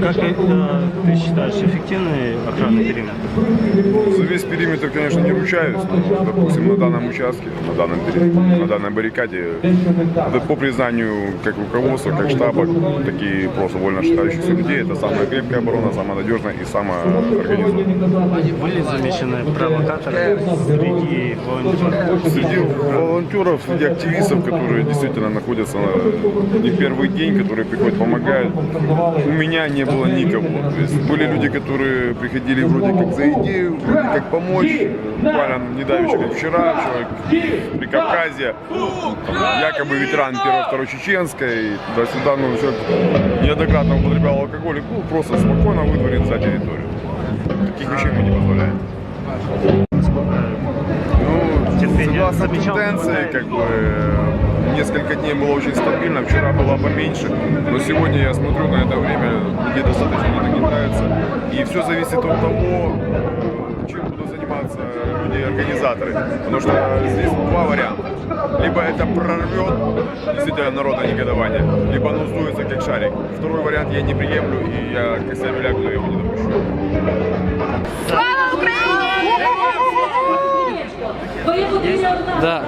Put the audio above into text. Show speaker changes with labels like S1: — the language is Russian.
S1: Как ты считаешь, эффективный охранный периметр?
S2: Весь периметр, конечно, не ручаюсь, но, допустим, на данном участке, на, данном, на данной баррикаде, по признанию как руководства, как штаба, такие просто вольно считающихся людей, это самая крепкая оборона, самая надежная и самая организованная.
S1: Были замечены провокаторы среди волонтеров?
S2: Среди волонтеров, среди активистов, которые действительно находятся на, не первый день, которые приходят, помогают, у меня не было никого. То есть были люди, которые приходили вроде как за идею, вроде как помочь. Буквально как вчера, человек при Кавказе, там, якобы ветеран первой, второй чеченской, туда-сюда, ну, человек неоднократно употреблял алкоголь, был просто спокойно выдворен за территорию. Таких вещей мы не позволяем. Ну, согласно тенденции, как бы э, несколько дней было очень стабильно, вчера было поменьше, но сегодня я смотрю на это время, людей достаточно не нагнетается. И все зависит от того, организаторы. Потому что здесь два варианта. Либо это прорвет действительно народное негодование, либо оно сдуется как шарик. Второй вариант я не приемлю, и я к себе лягу, его не допущу.
S3: Слава Україні!
S4: Твоє подвір'я одна.
S1: Да.